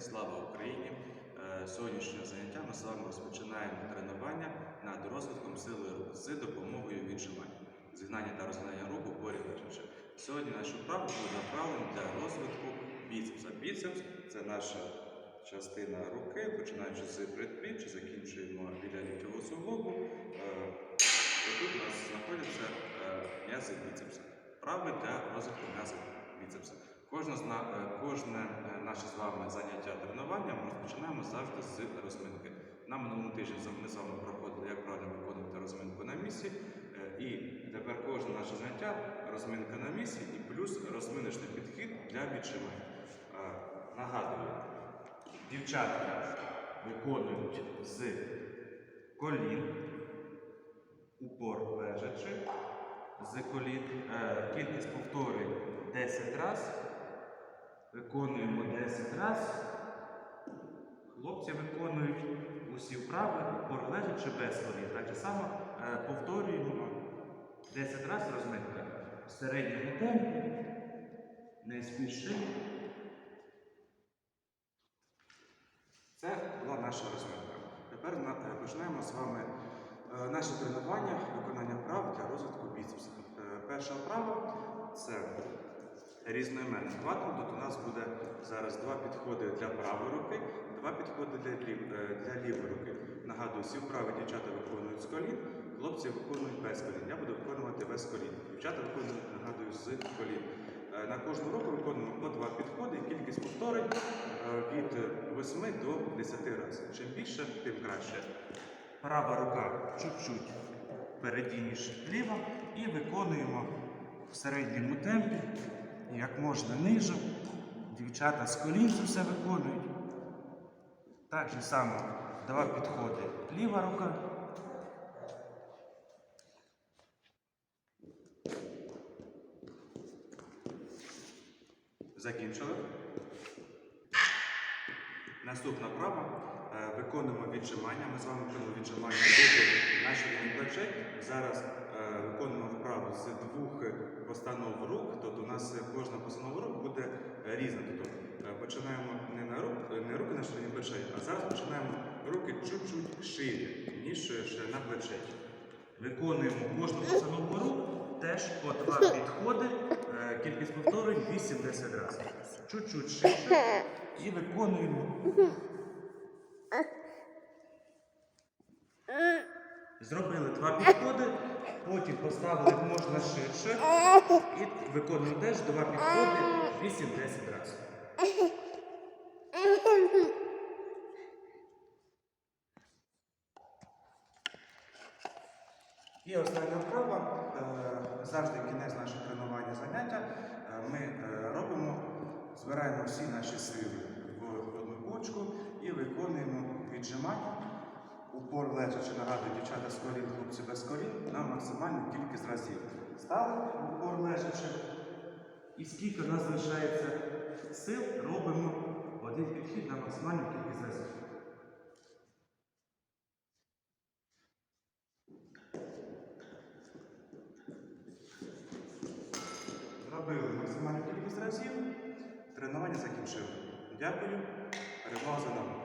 Слава Україні! Е, Сьогоднішнє заняття ми з вами розпочинаємо тренування над розвитком сили рук з допомогою віджимань, згинання та розгинання рук у лежачи. Сьогодні нашу вправу буде направлено для розвитку біцепса. Біцепс це наша частина руки, починаючи з предпліччя, закінчуємо біля ліктьового суглобу. Е, Тут у нас знаходяться е, м'язи біцепса. Вправи для розвитку м'язів біцепса. Кожне, е, кожне е, наше з вами заняття тренування ми розпочинаємо завжди з розминки. На минулому тижні ми з вами проходили, як правильно виконувати розминку на місці. Е, І тепер кожне наше заняття розминка на місці і плюс розминочний підхід для віджимань. Е, Нагадую, дівчатка виконують з колін, упор лежачи, з колін. Кількість повторень 10 разів. Виконуємо 10 разів. Хлопці виконують усі вправи, упор лежачи без колін. Так само е, повторюємо 10 разів розминка в середньому темпі, не. Це була наша розминка. Тепер е, починаємо з вами е, наше тренування, виконання вправ для розвитку біцепсу. Е, Перша вправа це різноіменний квадрат. Тут у нас буде зараз два підходи для правої руки, два підходи для, лів, е, для лівої руки. Нагадую, всі вправи дівчата виконують з колін, хлопці виконують без колін. Я буду виконувати без колін. Дівчата виконують, нагадую, з колін. Е, На кожну руку виконуємо по два підходи, кількість повторень е, від 8 до 10 разів. Чим більше, тим краще. Права рука чуть-чуть впереді, ніж ліва, і виконуємо в середньому темпі, як можна ниже. Дівчата з колін все виконують. Так же само два підходи. Ліва рука. Закінчили. Наступна права. Е, Виконуємо віджимання. Ми з вами виконуємо віджимання наші плечей. Зараз е, виконуємо з двох постанов рук. Тобто у нас кожна постанова рук буде різна. Тобто е, починаємо не на рук, не руки наші лінії плечей, а зараз починаємо руки чуть-чуть шире, ніж ширина плечей. Виконуємо кожну постанову рук, теж по два підходи, е, кількість повторень 8-10 разів. Чуть-чуть ширше. І виконуємо. Зробили два підходи, потім поставили можна ширше і виконуємо теж два підходи 8-10 разів. І остання вправа, е, завжди кінець нашого тренування заняття. е, Ми е, робимо, збираємо всі наші сили в одну кучку і виконуємо віджимання. Упор лежачи, нагадую, дівчата з колін, хлопці без колін, на максимальну кількість разів. Стали упор лежачи. І скільки в нас залишається сил, робимо один підхід на максимальну кількість разів. Зробили максимальну кількість разів. Тренування закінчили. Дякую. Перемога за нами.